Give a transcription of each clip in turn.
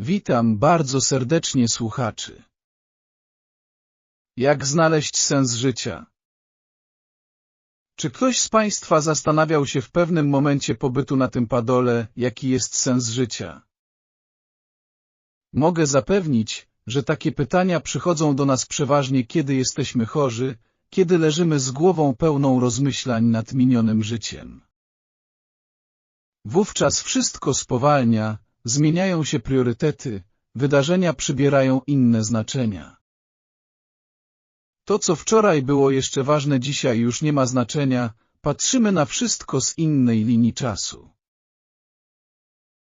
Witam bardzo serdecznie słuchaczy. Jak znaleźć sens życia? Czy ktoś z Państwa zastanawiał się w pewnym momencie pobytu na tym padole, jaki jest sens życia? Mogę zapewnić, że takie pytania przychodzą do nas przeważnie kiedy jesteśmy chorzy, kiedy leżymy z głową pełną rozmyślań nad minionym życiem. Wówczas wszystko spowalnia, zmieniają się priorytety, wydarzenia przybierają inne znaczenia. To, co wczoraj było jeszcze ważne, dzisiaj już nie ma znaczenia, patrzymy na wszystko z innej linii czasu.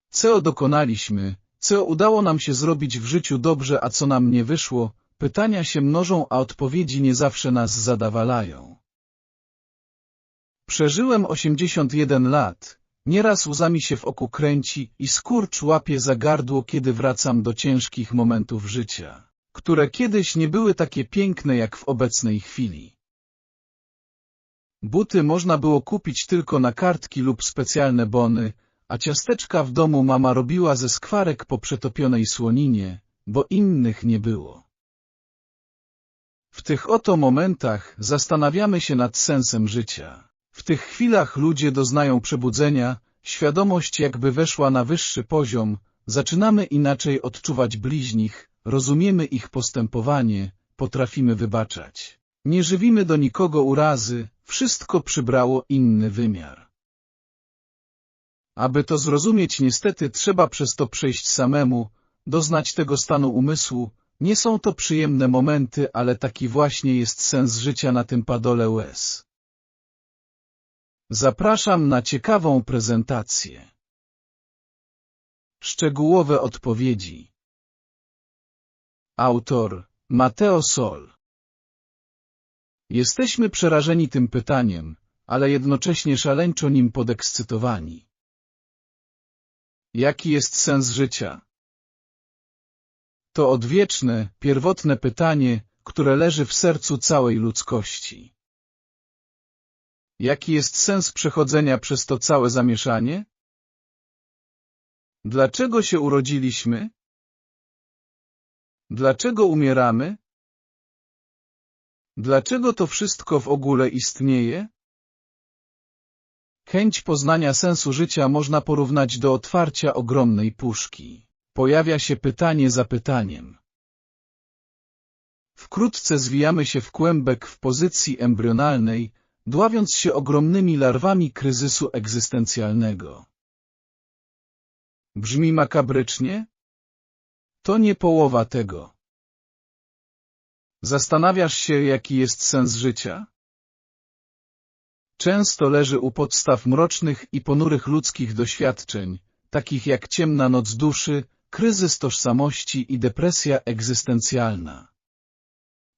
Co dokonaliśmy, co udało nam się zrobić w życiu dobrze, a co nam nie wyszło, pytania się mnożą, a odpowiedzi nie zawsze nas zadawalają. Przeżyłem 81 lat, Nieraz łzami się w oku kręci i skurcz łapie za gardło, kiedy wracam do ciężkich momentów życia, które kiedyś nie były takie piękne jak w obecnej chwili. Buty można było kupić tylko na kartki lub specjalne bony, a ciasteczka w domu mama robiła ze skwarek po przetopionej słoninie, bo innych nie było. W tych oto momentach zastanawiamy się nad sensem życia. W tych chwilach ludzie doznają przebudzenia, świadomość jakby weszła na wyższy poziom, zaczynamy inaczej odczuwać bliźnich, rozumiemy ich postępowanie, potrafimy wybaczać. Nie żywimy do nikogo urazy, wszystko przybrało inny wymiar. Aby to zrozumieć niestety trzeba przez to przejść samemu, doznać tego stanu umysłu, nie są to przyjemne momenty, ale taki właśnie jest sens życia na tym padole łez. Zapraszam na ciekawą prezentację. Szczegółowe odpowiedzi. Autor Mateo Sol. Jesteśmy przerażeni tym pytaniem, ale jednocześnie szaleńczo nim podekscytowani. Jaki jest sens życia? To odwieczne, pierwotne pytanie, które leży w sercu całej ludzkości. Jaki jest sens przechodzenia przez to całe zamieszanie? Dlaczego się urodziliśmy? Dlaczego umieramy? Dlaczego to wszystko w ogóle istnieje? Chęć poznania sensu życia można porównać do otwarcia ogromnej puszki. Pojawia się pytanie za pytaniem. Wkrótce zwijamy się w kłębek w pozycji embrionalnej, dławiąc się ogromnymi larwami kryzysu egzystencjalnego. Brzmi makabrycznie? To nie połowa tego. Zastanawiasz się, jaki jest sens życia? Często leży u podstaw mrocznych i ponurych ludzkich doświadczeń, takich jak ciemna noc duszy, kryzys tożsamości i depresja egzystencjalna.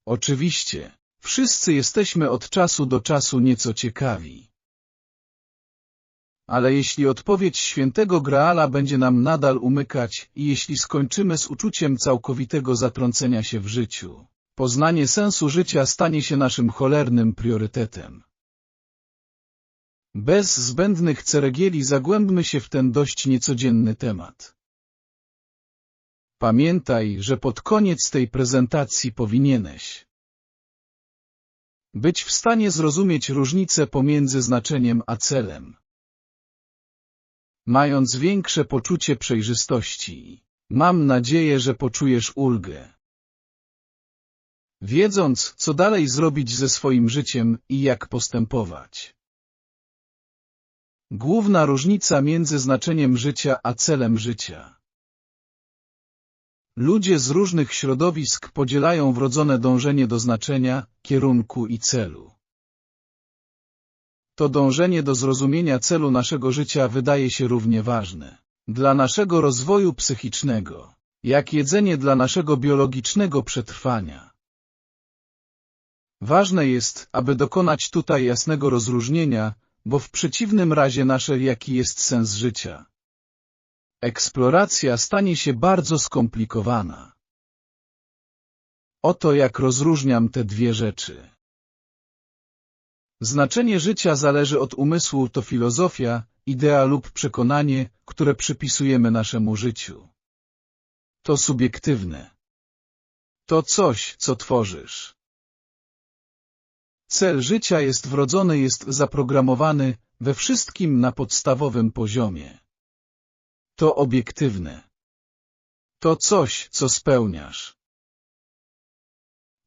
Oczywiście, Wszyscy jesteśmy od czasu do czasu nieco ciekawi. Ale jeśli odpowiedź świętego Graala będzie nam nadal umykać i jeśli skończymy z uczuciem całkowitego zatrącenia się w życiu, poznanie sensu życia stanie się naszym cholernym priorytetem. Bez zbędnych ceregieli zagłębmy się w ten dość niecodzienny temat. Pamiętaj, że pod koniec tej prezentacji powinieneś być w stanie zrozumieć różnicę pomiędzy znaczeniem a celem. Mając większe poczucie przejrzystości, mam nadzieję, że poczujesz ulgę. Wiedząc, co dalej zrobić ze swoim życiem i jak postępować. Główna różnica między znaczeniem życia a celem życia. Ludzie z różnych środowisk podzielają wrodzone dążenie do znaczenia, kierunku i celu. To dążenie do zrozumienia celu naszego życia wydaje się równie ważne dla naszego rozwoju psychicznego, jak jedzenie dla naszego biologicznego przetrwania. Ważne jest, aby dokonać tutaj jasnego rozróżnienia, bo w przeciwnym razie nasze jaki jest sens życia Eksploracja stanie się bardzo skomplikowana. Oto jak rozróżniam te dwie rzeczy. Znaczenie życia zależy od umysłu to filozofia, idea lub przekonanie, które przypisujemy naszemu życiu. To subiektywne. To coś, co tworzysz. Cel życia jest wrodzony, jest zaprogramowany we wszystkim na podstawowym poziomie. To obiektywne. To coś, co spełniasz.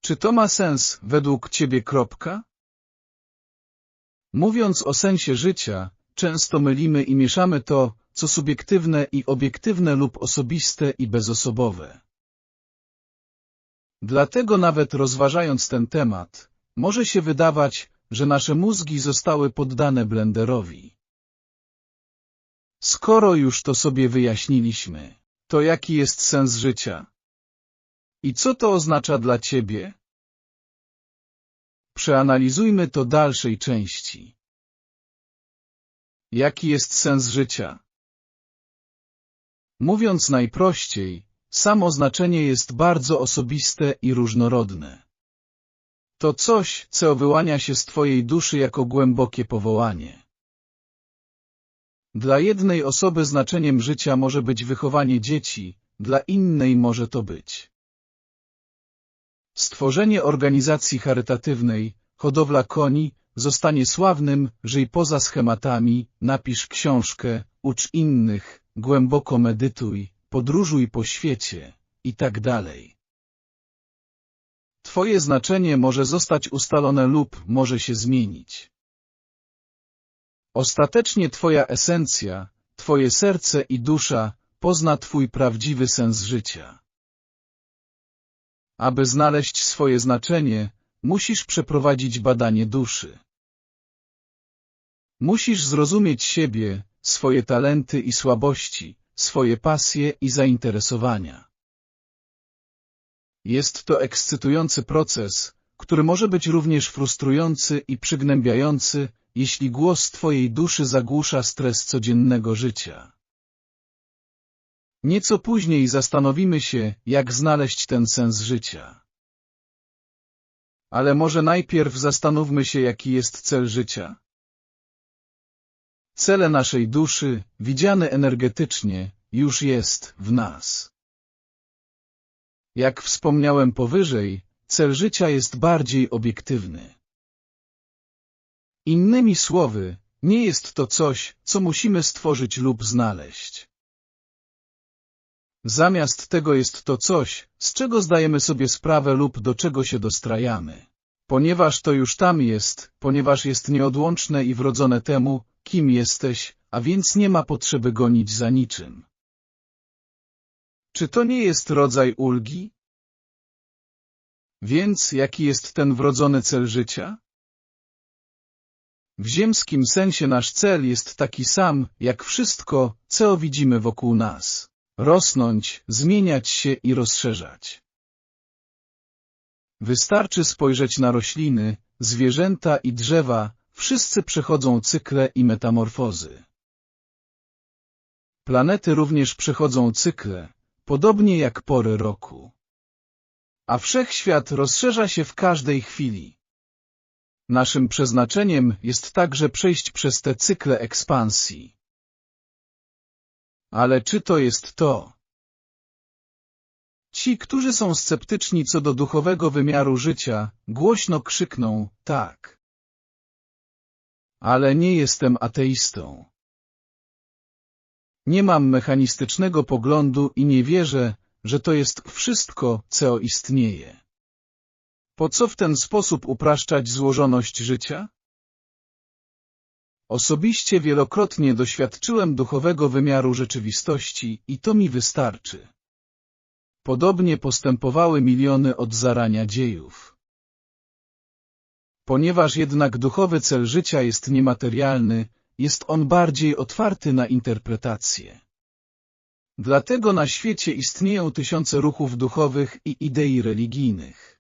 Czy to ma sens według Ciebie kropka? Mówiąc o sensie życia, często mylimy i mieszamy to, co subiektywne i obiektywne lub osobiste i bezosobowe. Dlatego nawet rozważając ten temat, może się wydawać, że nasze mózgi zostały poddane blenderowi. Skoro już to sobie wyjaśniliśmy, to jaki jest sens życia? I co to oznacza dla Ciebie? Przeanalizujmy to dalszej części. Jaki jest sens życia? Mówiąc najprościej, samo znaczenie jest bardzo osobiste i różnorodne. To coś, co wyłania się z Twojej duszy jako głębokie powołanie. Dla jednej osoby znaczeniem życia może być wychowanie dzieci, dla innej może to być stworzenie organizacji charytatywnej, hodowla koni, zostanie sławnym, żyj poza schematami, napisz książkę, ucz innych, głęboko medytuj, podróżuj po świecie i tak dalej. Twoje znaczenie może zostać ustalone lub może się zmienić. Ostatecznie Twoja esencja, Twoje serce i dusza pozna Twój prawdziwy sens życia. Aby znaleźć swoje znaczenie, musisz przeprowadzić badanie duszy. Musisz zrozumieć siebie, swoje talenty i słabości, swoje pasje i zainteresowania. Jest to ekscytujący proces, który może być również frustrujący i przygnębiający, jeśli głos Twojej duszy zagłusza stres codziennego życia. Nieco później zastanowimy się, jak znaleźć ten sens życia. Ale może najpierw zastanówmy się, jaki jest cel życia. Cele naszej duszy, widziane energetycznie, już jest w nas. Jak wspomniałem powyżej, cel życia jest bardziej obiektywny. Innymi słowy, nie jest to coś, co musimy stworzyć lub znaleźć. Zamiast tego jest to coś, z czego zdajemy sobie sprawę lub do czego się dostrajamy. Ponieważ to już tam jest, ponieważ jest nieodłączne i wrodzone temu, kim jesteś, a więc nie ma potrzeby gonić za niczym. Czy to nie jest rodzaj ulgi? Więc jaki jest ten wrodzony cel życia? W ziemskim sensie nasz cel jest taki sam, jak wszystko, co widzimy wokół nas rosnąć, zmieniać się i rozszerzać. Wystarczy spojrzeć na rośliny, zwierzęta i drzewa, wszyscy przechodzą cykle i metamorfozy. Planety również przechodzą cykle, podobnie jak pory roku. A wszechświat rozszerza się w każdej chwili. Naszym przeznaczeniem jest także przejść przez te cykle ekspansji. Ale czy to jest to? Ci, którzy są sceptyczni co do duchowego wymiaru życia, głośno krzykną, tak. Ale nie jestem ateistą. Nie mam mechanistycznego poglądu i nie wierzę, że to jest wszystko, co istnieje. Po co w ten sposób upraszczać złożoność życia? Osobiście wielokrotnie doświadczyłem duchowego wymiaru rzeczywistości i to mi wystarczy. Podobnie postępowały miliony od zarania dziejów. Ponieważ jednak duchowy cel życia jest niematerialny, jest on bardziej otwarty na interpretację. Dlatego na świecie istnieją tysiące ruchów duchowych i idei religijnych.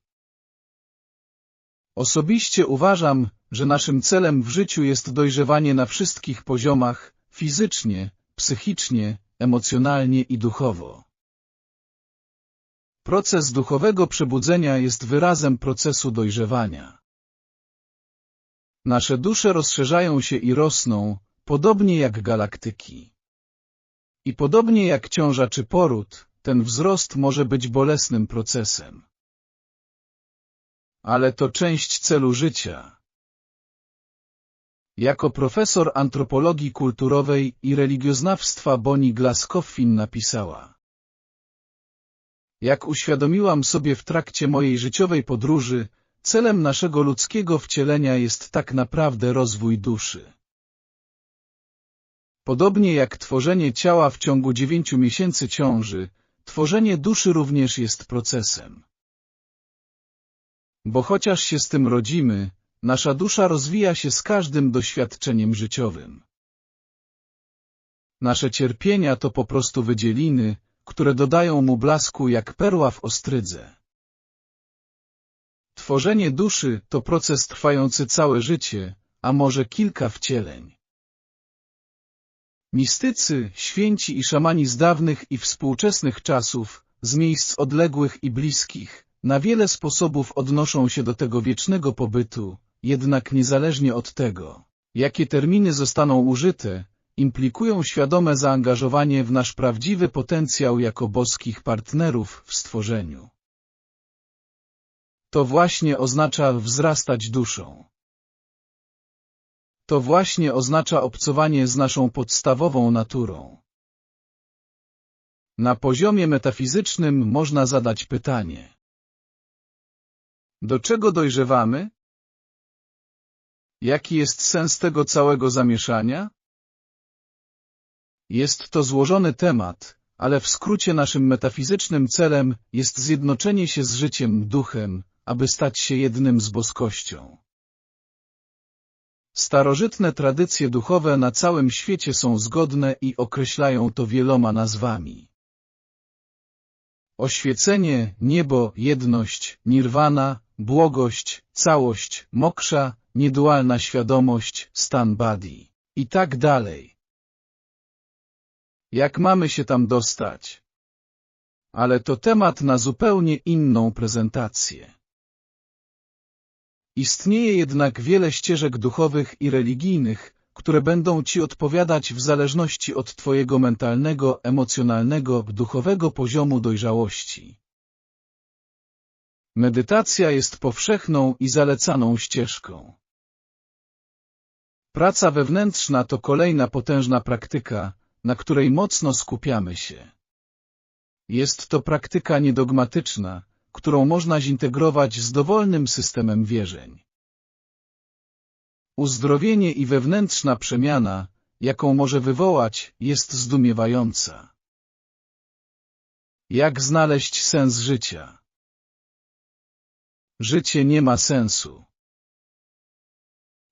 Osobiście uważam, że naszym celem w życiu jest dojrzewanie na wszystkich poziomach, fizycznie, psychicznie, emocjonalnie i duchowo. Proces duchowego przebudzenia jest wyrazem procesu dojrzewania. Nasze dusze rozszerzają się i rosną, podobnie jak galaktyki. I podobnie jak ciąża czy poród, ten wzrost może być bolesnym procesem. Ale to część celu życia. Jako profesor antropologii kulturowej i religioznawstwa Bonnie Glass-Coffin napisała Jak uświadomiłam sobie w trakcie mojej życiowej podróży, celem naszego ludzkiego wcielenia jest tak naprawdę rozwój duszy. Podobnie jak tworzenie ciała w ciągu dziewięciu miesięcy ciąży, tworzenie duszy również jest procesem. Bo chociaż się z tym rodzimy, nasza dusza rozwija się z każdym doświadczeniem życiowym. Nasze cierpienia to po prostu wydzieliny, które dodają mu blasku jak perła w ostrydze. Tworzenie duszy to proces trwający całe życie, a może kilka wcieleń. Mistycy, święci i szamani z dawnych i współczesnych czasów, z miejsc odległych i bliskich, na wiele sposobów odnoszą się do tego wiecznego pobytu, jednak niezależnie od tego, jakie terminy zostaną użyte, implikują świadome zaangażowanie w nasz prawdziwy potencjał jako boskich partnerów w stworzeniu. To właśnie oznacza wzrastać duszą. To właśnie oznacza obcowanie z naszą podstawową naturą. Na poziomie metafizycznym można zadać pytanie. Do czego dojrzewamy? Jaki jest sens tego całego zamieszania? Jest to złożony temat, ale w skrócie naszym metafizycznym celem jest zjednoczenie się z życiem duchem, aby stać się jednym z boskością. Starożytne tradycje duchowe na całym świecie są zgodne i określają to wieloma nazwami. Oświecenie, niebo, jedność, nirwana, błogość, całość, moksza, niedualna świadomość, stan badi i tak dalej. Jak mamy się tam dostać? Ale to temat na zupełnie inną prezentację. Istnieje jednak wiele ścieżek duchowych i religijnych, które będą Ci odpowiadać w zależności od Twojego mentalnego, emocjonalnego, duchowego poziomu dojrzałości. Medytacja jest powszechną i zalecaną ścieżką. Praca wewnętrzna to kolejna potężna praktyka, na której mocno skupiamy się. Jest to praktyka niedogmatyczna, którą można zintegrować z dowolnym systemem wierzeń. Uzdrowienie i wewnętrzna przemiana, jaką może wywołać, jest zdumiewająca. Jak znaleźć sens życia? Życie nie ma sensu.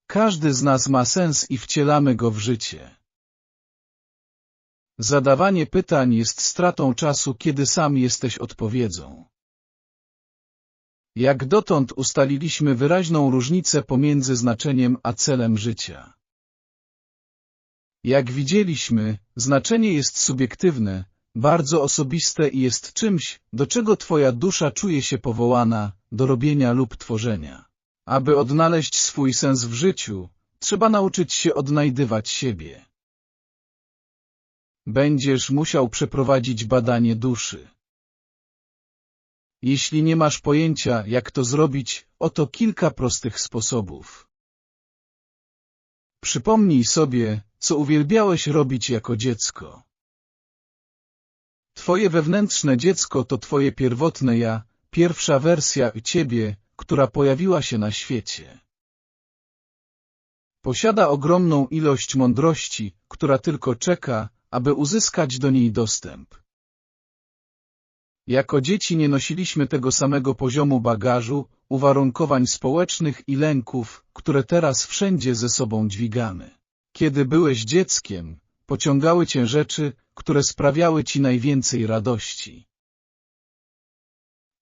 Każdy z nas ma sens i wcielamy go w życie. Zadawanie pytań jest stratą czasu, kiedy sam jesteś odpowiedzą. Jak dotąd ustaliliśmy wyraźną różnicę pomiędzy znaczeniem a celem życia. Jak widzieliśmy, znaczenie jest subiektywne, bardzo osobiste i jest czymś, do czego Twoja dusza czuje się powołana, do robienia lub tworzenia. Aby odnaleźć swój sens w życiu, trzeba nauczyć się odnajdywać siebie. Będziesz musiał przeprowadzić badanie duszy. Jeśli nie masz pojęcia, jak to zrobić, oto kilka prostych sposobów. Przypomnij sobie, co uwielbiałeś robić jako dziecko. Twoje wewnętrzne dziecko to Twoje pierwotne ja, pierwsza wersja Ciebie, która pojawiła się na świecie. Posiada ogromną ilość mądrości, która tylko czeka, aby uzyskać do niej dostęp. Jako dzieci nie nosiliśmy tego samego poziomu bagażu, uwarunkowań społecznych i lęków, które teraz wszędzie ze sobą dźwigamy. Kiedy byłeś dzieckiem, pociągały cię rzeczy, które sprawiały ci najwięcej radości.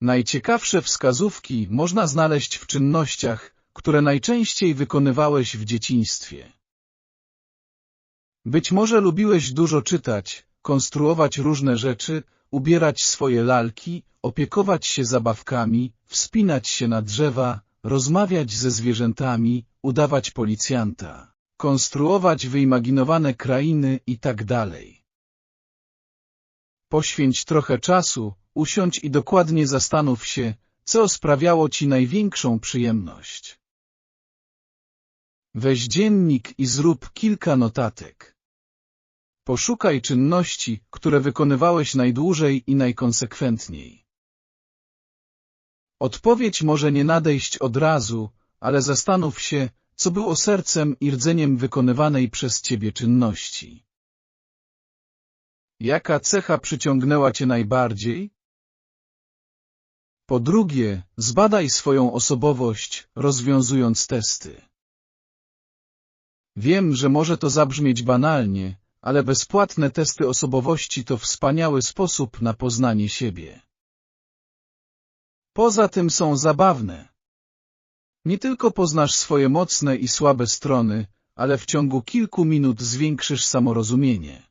Najciekawsze wskazówki można znaleźć w czynnościach, które najczęściej wykonywałeś w dzieciństwie. Być może lubiłeś dużo czytać, konstruować różne rzeczy, ubierać swoje lalki, opiekować się zabawkami, wspinać się na drzewa, rozmawiać ze zwierzętami, udawać policjanta, konstruować wyimaginowane krainy i tak. Poświęć trochę czasu, usiądź i dokładnie zastanów się, co sprawiało ci największą przyjemność. Weź dziennik i zrób kilka notatek. Poszukaj czynności, które wykonywałeś najdłużej i najkonsekwentniej. Odpowiedź może nie nadejść od razu, ale zastanów się, co było sercem i rdzeniem wykonywanej przez ciebie czynności. Jaka cecha przyciągnęła cię najbardziej? Po drugie, zbadaj swoją osobowość, rozwiązując testy. Wiem, że może to zabrzmieć banalnie, ale bezpłatne testy osobowości to wspaniały sposób na poznanie siebie. Poza tym są zabawne. Nie tylko poznasz swoje mocne i słabe strony, ale w ciągu kilku minut zwiększysz samorozumienie.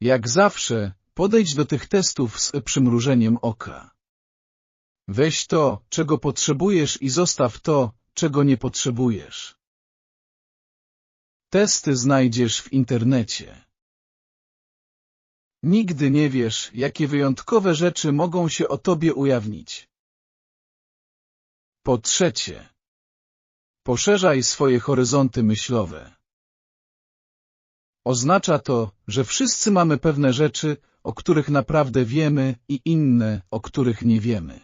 Jak zawsze, podejdź do tych testów z przymrużeniem oka. Weź to, czego potrzebujesz i zostaw to, czego nie potrzebujesz. Testy znajdziesz w internecie. Nigdy nie wiesz, jakie wyjątkowe rzeczy mogą się o tobie ujawnić. Po trzecie, poszerzaj swoje horyzonty myślowe. Oznacza to, że wszyscy mamy pewne rzeczy, o których naprawdę wiemy i inne, o których nie wiemy.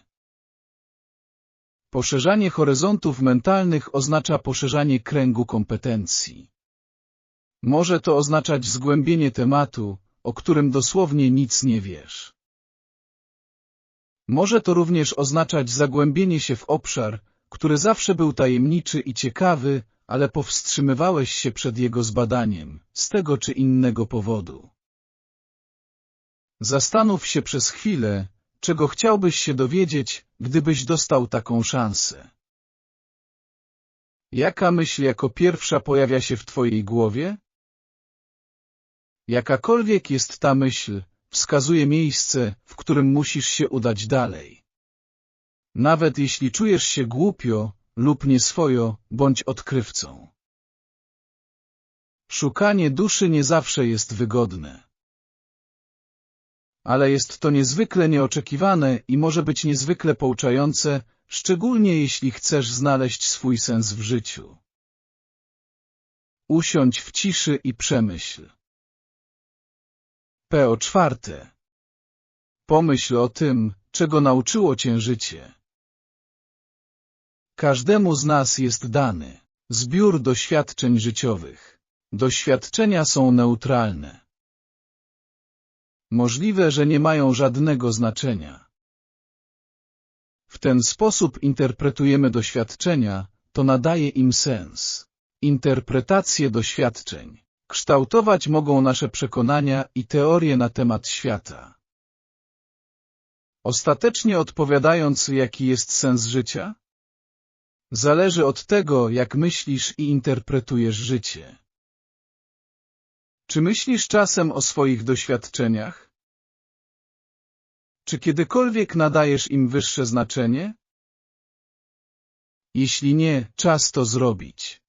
Poszerzanie horyzontów mentalnych oznacza poszerzanie kręgu kompetencji. Może to oznaczać zgłębienie tematu, o którym dosłownie nic nie wiesz. Może to również oznaczać zagłębienie się w obszar, który zawsze był tajemniczy i ciekawy, ale powstrzymywałeś się przed jego zbadaniem, z tego czy innego powodu. Zastanów się przez chwilę, czego chciałbyś się dowiedzieć, gdybyś dostał taką szansę. Jaka myśl jako pierwsza pojawia się w twojej głowie? Jakakolwiek jest ta myśl, wskazuje miejsce, w którym musisz się udać dalej. Nawet jeśli czujesz się głupio lub nieswojo, bądź odkrywcą. Szukanie duszy nie zawsze jest wygodne. Ale jest to niezwykle nieoczekiwane i może być niezwykle pouczające, szczególnie jeśli chcesz znaleźć swój sens w życiu. Usiądź w ciszy i przemyśl. Po czwarte. Pomyśl o tym, czego nauczyło cię życie. Każdemu z nas jest dany zbiór doświadczeń życiowych. Doświadczenia są neutralne. Możliwe, że nie mają żadnego znaczenia. W ten sposób interpretujemy doświadczenia, to nadaje im sens. Interpretacje doświadczeń kształtować mogą nasze przekonania i teorie na temat świata. Ostatecznie odpowiadając, jaki jest sens życia? Zależy od tego, jak myślisz i interpretujesz życie. Czy myślisz czasem o swoich doświadczeniach? Czy kiedykolwiek nadajesz im wyższe znaczenie? Jeśli nie, czas to zrobić.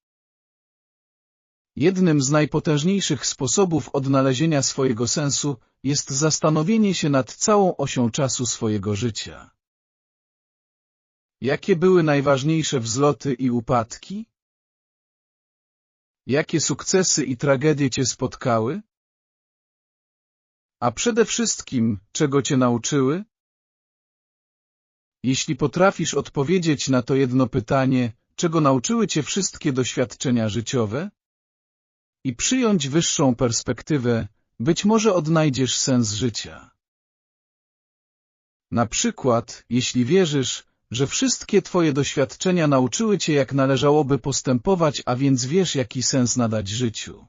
Jednym z najpotężniejszych sposobów odnalezienia swojego sensu jest zastanowienie się nad całą osią czasu swojego życia. Jakie były najważniejsze wzloty i upadki? Jakie sukcesy i tragedie Cię spotkały? A przede wszystkim, czego Cię nauczyły? Jeśli potrafisz odpowiedzieć na to jedno pytanie, czego nauczyły Cię wszystkie doświadczenia życiowe? I przyjąć wyższą perspektywę, być może odnajdziesz sens życia. Na przykład, jeśli wierzysz, że wszystkie Twoje doświadczenia nauczyły Cię, jak należałoby postępować, a więc wiesz, jaki sens nadać życiu.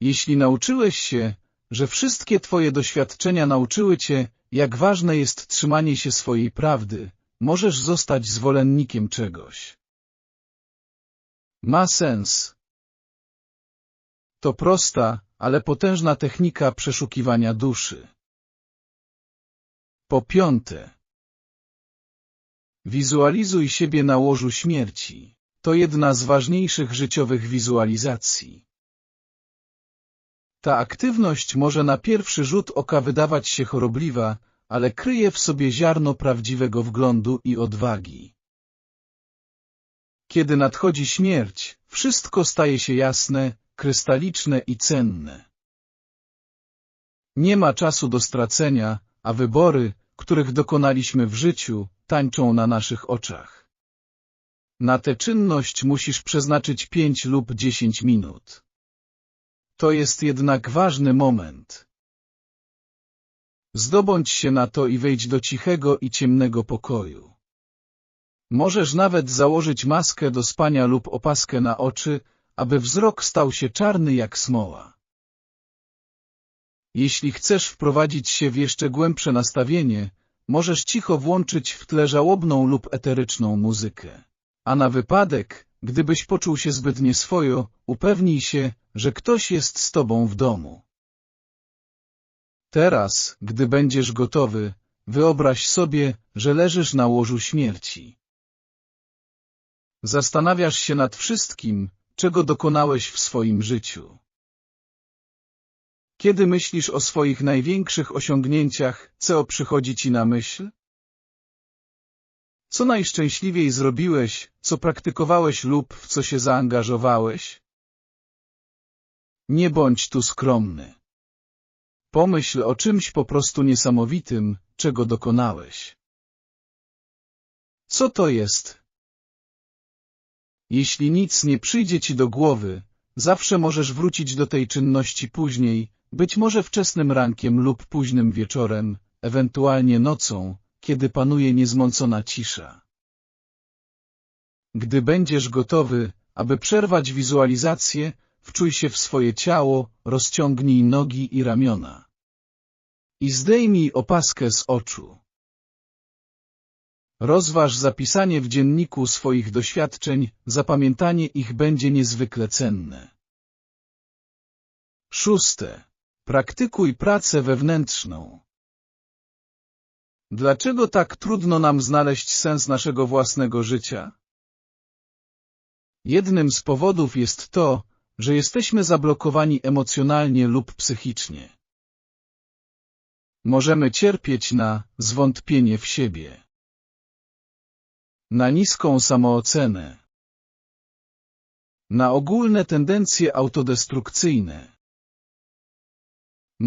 Jeśli nauczyłeś się, że wszystkie Twoje doświadczenia nauczyły Cię, jak ważne jest trzymanie się swojej prawdy, możesz zostać zwolennikiem czegoś. Ma sens. To prosta, ale potężna technika przeszukiwania duszy. Po piąte, Wizualizuj siebie na łożu śmierci. To jedna z ważniejszych życiowych wizualizacji. Ta aktywność może na pierwszy rzut oka wydawać się chorobliwa, ale kryje w sobie ziarno prawdziwego wglądu i odwagi. Kiedy nadchodzi śmierć, wszystko staje się jasne, krystaliczne i cenne. Nie ma czasu do stracenia, a wybory, których dokonaliśmy w życiu, tańczą na naszych oczach. Na tę czynność musisz przeznaczyć pięć lub dziesięć minut. To jest jednak ważny moment. Zdobądź się na to i wejdź do cichego i ciemnego pokoju. Możesz nawet założyć maskę do spania lub opaskę na oczy, aby wzrok stał się czarny jak smoła. Jeśli chcesz wprowadzić się w jeszcze głębsze nastawienie, możesz cicho włączyć w tle żałobną lub eteryczną muzykę. A na wypadek, gdybyś poczuł się zbyt nieswojo, upewnij się, że ktoś jest z tobą w domu. Teraz, gdy będziesz gotowy, wyobraź sobie, że leżysz na łożu śmierci. Zastanawiasz się nad wszystkim, czego dokonałeś w swoim życiu. Kiedy myślisz o swoich największych osiągnięciach, co przychodzi ci na myśl? Co najszczęśliwiej zrobiłeś, co praktykowałeś lub w co się zaangażowałeś? Nie bądź tu skromny. Pomyśl o czymś po prostu niesamowitym, czego dokonałeś. Co to jest? Jeśli nic nie przyjdzie ci do głowy, zawsze możesz wrócić do tej czynności później, być może wczesnym rankiem lub późnym wieczorem, ewentualnie nocą, kiedy panuje niezmącona cisza. Gdy będziesz gotowy, aby przerwać wizualizację, wczuj się w swoje ciało, rozciągnij nogi i ramiona. I zdejmij opaskę z oczu. Rozważ zapisanie w dzienniku swoich doświadczeń, zapamiętanie ich będzie niezwykle cenne. Szóste. Praktykuj pracę wewnętrzną. Dlaczego tak trudno nam znaleźć sens naszego własnego życia? Jednym z powodów jest to, że jesteśmy zablokowani emocjonalnie lub psychicznie. Możemy cierpieć na zwątpienie w siebie, na niską samoocenę, na ogólne tendencje autodestrukcyjne.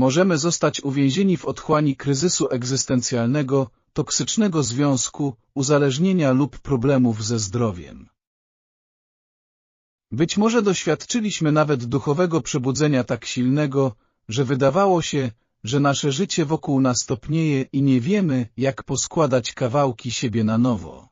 Możemy zostać uwięzieni w otchłani kryzysu egzystencjalnego, toksycznego związku, uzależnienia lub problemów ze zdrowiem. Być może doświadczyliśmy nawet duchowego przebudzenia tak silnego, że wydawało się, że nasze życie wokół nas topnieje i nie wiemy, jak poskładać kawałki siebie na nowo.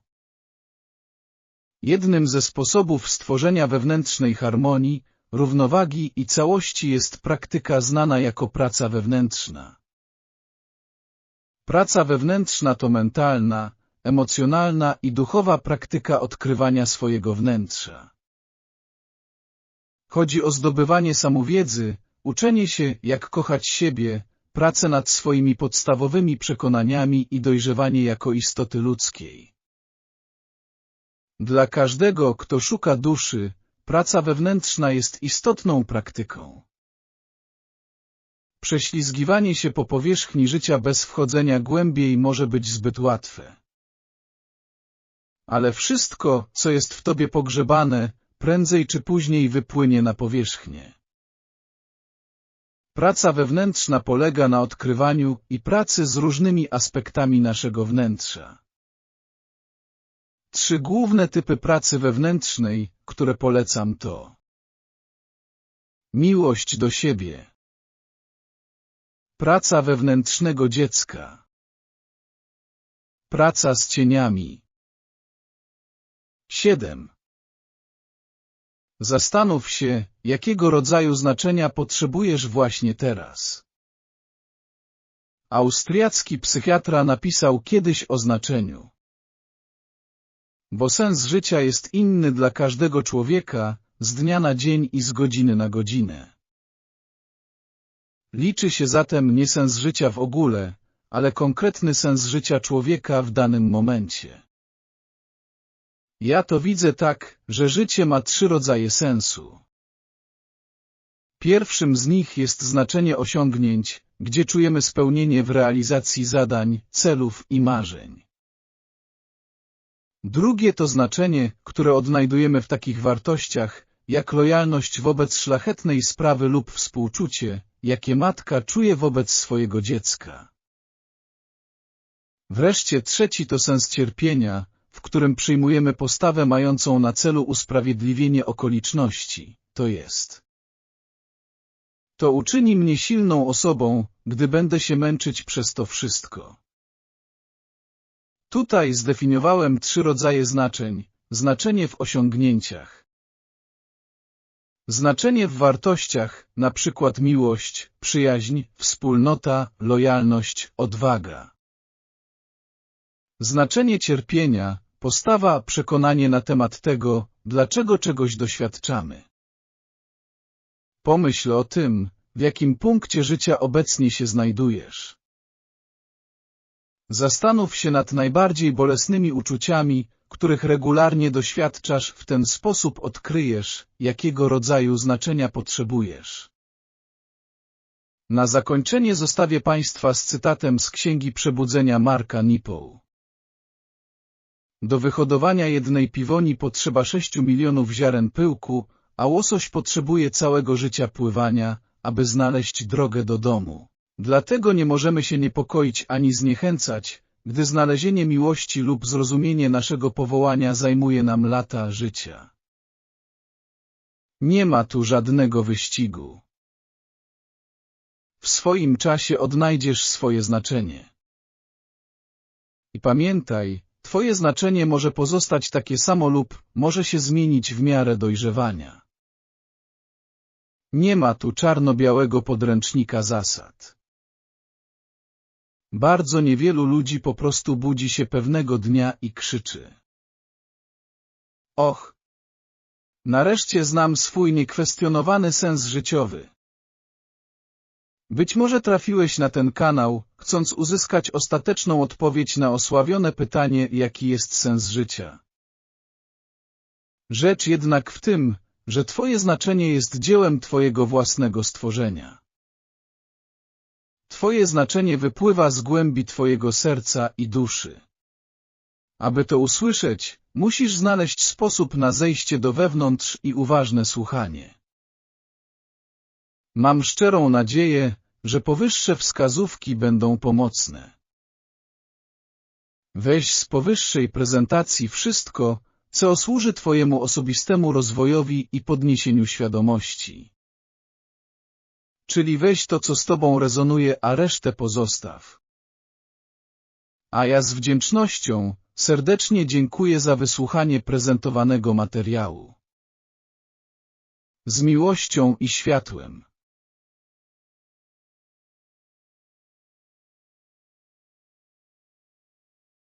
Jednym ze sposobów stworzenia wewnętrznej harmonii, równowagi i całości jest praktyka znana jako praca wewnętrzna. Praca wewnętrzna to mentalna, emocjonalna i duchowa praktyka odkrywania swojego wnętrza. Chodzi o zdobywanie samowiedzy, uczenie się, jak kochać siebie, pracę nad swoimi podstawowymi przekonaniami i dojrzewanie jako istoty ludzkiej. Dla każdego, kto szuka duszy, praca wewnętrzna jest istotną praktyką. Prześlizgiwanie się po powierzchni życia bez wchodzenia głębiej może być zbyt łatwe. Ale wszystko, co jest w tobie pogrzebane, prędzej czy później wypłynie na powierzchnię. Praca wewnętrzna polega na odkrywaniu i pracy z różnymi aspektami naszego wnętrza. Trzy główne typy pracy wewnętrznej, które polecam to Miłość do siebie Praca wewnętrznego dziecka Praca z cieniami 7. Zastanów się, jakiego rodzaju znaczenia potrzebujesz właśnie teraz. Austriacki psychiatra napisał kiedyś o znaczeniu. Bo sens życia jest inny dla każdego człowieka, z dnia na dzień i z godziny na godzinę. Liczy się zatem nie sens życia w ogóle, ale konkretny sens życia człowieka w danym momencie. Ja to widzę tak, że życie ma trzy rodzaje sensu. Pierwszym z nich jest znaczenie osiągnięć, gdzie czujemy spełnienie w realizacji zadań, celów i marzeń. Drugie to znaczenie, które odnajdujemy w takich wartościach, jak lojalność wobec szlachetnej sprawy lub współczucie, jakie matka czuje wobec swojego dziecka. Wreszcie trzeci to sens cierpienia, w którym przyjmujemy postawę mającą na celu usprawiedliwienie okoliczności, to jest. To uczyni mnie silną osobą, gdy będę się męczyć przez to wszystko. Tutaj zdefiniowałem trzy rodzaje znaczeń. Znaczenie w osiągnięciach. Znaczenie w wartościach, przykład miłość, przyjaźń, wspólnota, lojalność, odwaga. Znaczenie cierpienia, postawa, przekonanie na temat tego, dlaczego czegoś doświadczamy. Pomyśl o tym, w jakim punkcie życia obecnie się znajdujesz. Zastanów się nad najbardziej bolesnymi uczuciami, których regularnie doświadczasz, w ten sposób odkryjesz, jakiego rodzaju znaczenia potrzebujesz. Na zakończenie zostawię Państwa z cytatem z Księgi Przebudzenia Marka Nipoł. Do wyhodowania jednej piwoni potrzeba 6 milionów ziaren pyłku, a łosoś potrzebuje całego życia pływania, aby znaleźć drogę do domu. Dlatego nie możemy się niepokoić ani zniechęcać, gdy znalezienie miłości lub zrozumienie naszego powołania zajmuje nam lata życia. Nie ma tu żadnego wyścigu. W swoim czasie odnajdziesz swoje znaczenie. I pamiętaj, Twoje znaczenie może pozostać takie samo lub może się zmienić w miarę dojrzewania. Nie ma tu czarno-białego podręcznika zasad. Bardzo niewielu ludzi po prostu budzi się pewnego dnia i krzyczy. Och! Nareszcie znam swój niekwestionowany sens życiowy. Być może trafiłeś na ten kanał, chcąc uzyskać ostateczną odpowiedź na osławione pytanie, jaki jest sens życia. Rzecz jednak w tym, że Twoje znaczenie jest dziełem Twojego własnego stworzenia. Twoje znaczenie wypływa z głębi Twojego serca i duszy. Aby to usłyszeć, musisz znaleźć sposób na zejście do wewnątrz i uważne słuchanie. Mam szczerą nadzieję, że powyższe wskazówki będą pomocne. Weź z powyższej prezentacji wszystko, co służy Twojemu osobistemu rozwojowi i podniesieniu świadomości. Czyli weź to, co z Tobą rezonuje, a resztę pozostaw. A ja z wdzięcznością serdecznie dziękuję za wysłuchanie prezentowanego materiału. Z miłością i światłem.